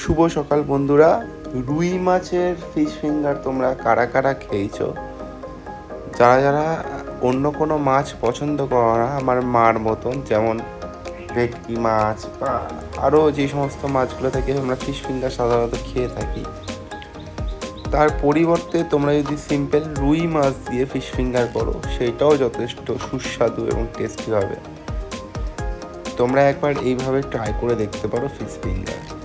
শুভ সকাল বন্ধুরা। রুই মাছের ফিশ ফিঙ্গার তোমরা কারা কারা খেয়েছ? যারা যারা অন্য কোনো মাছ পছন্দ করো না, আমার মার মতন, যেমন ভেটকি মাছ বা আরও যে সমস্ত মাছগুলো থাকে, আমরা ফিশ ফিঙ্গার সাধারণত খেয়ে থাকি। তার পরিবর্তে তোমরা যদি সিম্পল রুই মাছ দিয়ে ফিশ ফিঙ্গার করো, সেটাও যথেষ্ট সুস্বাদু এবং টেস্টি হবে। তোমরা একবার এইভাবে ট্রাই করে দেখতে পারো ফিশ ফিঙ্গার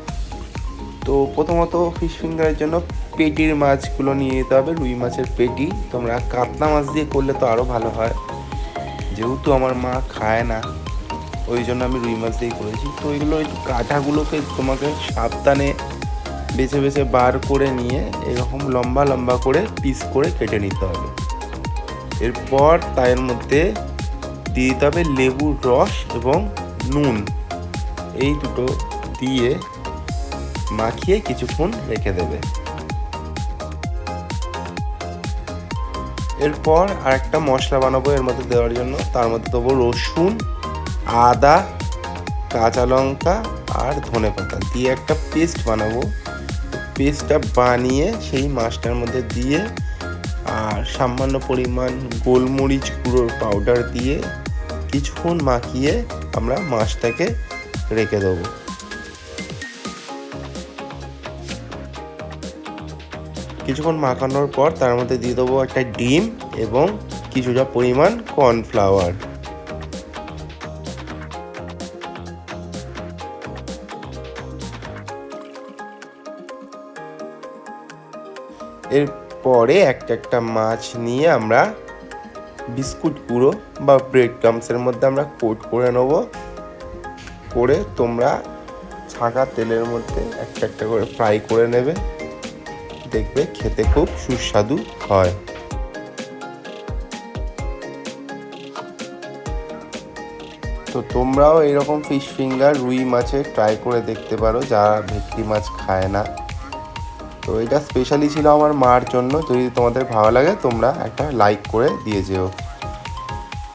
তো প্রথমত ফিশ ফিঙ্গারের জন্য পেটির মাছগুলো নিয়ে যেতে হবে, রুই মাছের পেটি। তোমরা কাতলা মাছ দিয়ে করলে তো আরও ভালো হয়। যেহেতু আমার মা খায় না, ওই জন্য আমি রুই মাছ দিয়েই করেছি। তো এগুলো একটু কাঁটাগুলোকে তোমাকে সাবধানে বেছে বেছে বার করে নিয়ে এরকম লম্বা লম্বা করে পিস করে কেটে নিতে হবে। এরপর তার মধ্যে দিয়ে দিতে হবে লেবুর রস এবং নুন। এই দুটো দিয়ে মাখিয়ে কিছুক্ষণ রেখে দেবে। এরপর আর একটা মশলা বানাবো এর মধ্যে দেওয়ার জন্য। তার মধ্যে দেবো রসুন, আদা, কাঁচা লঙ্কা আর ধনে পাতা। দিয়ে একটা পেস্ট বানাবো। পেস্টটা বানিয়ে সেই মাছটার মধ্যে দিয়ে আর সামান্য পরিমাণ গোলমরিচ গুঁড়োর পাউডার দিয়ে কিছুক্ষণ মাখিয়ে আমরা মাছটাকে রেখে দেবো। কিছুক্ষণ মাখানোর পর তার মধ্যে দিয়ে দেবো একটা ডিম এবং কিছুটা পরিমাণ কর্নফ্লাওয়ার। এরপরে একটা একটা মাছ নিয়ে আমরা বিস্কুট গুঁড়ো বা ব্রেড ক্রামসের মধ্যে আমরা কোট করে নেব। করে তোমরা ছাঁকা তেলের মধ্যে একটা একটা করে ফ্রাই করে নেবে। দেখবে খেতে খুব সুস্বাদু হয়। তো তোমরাও এরকম ফিশ ফিঙ্গার রুই মাছে ট্রাই করে দেখতে পারো, যারা ভেটকি মাছ খায় না। তো এটা স্পেশালি ছিল আমার মার জন্য। যদি তোমাদের ভালো লাগে, তোমরা একটা লাইক করে দিয়ে যেও।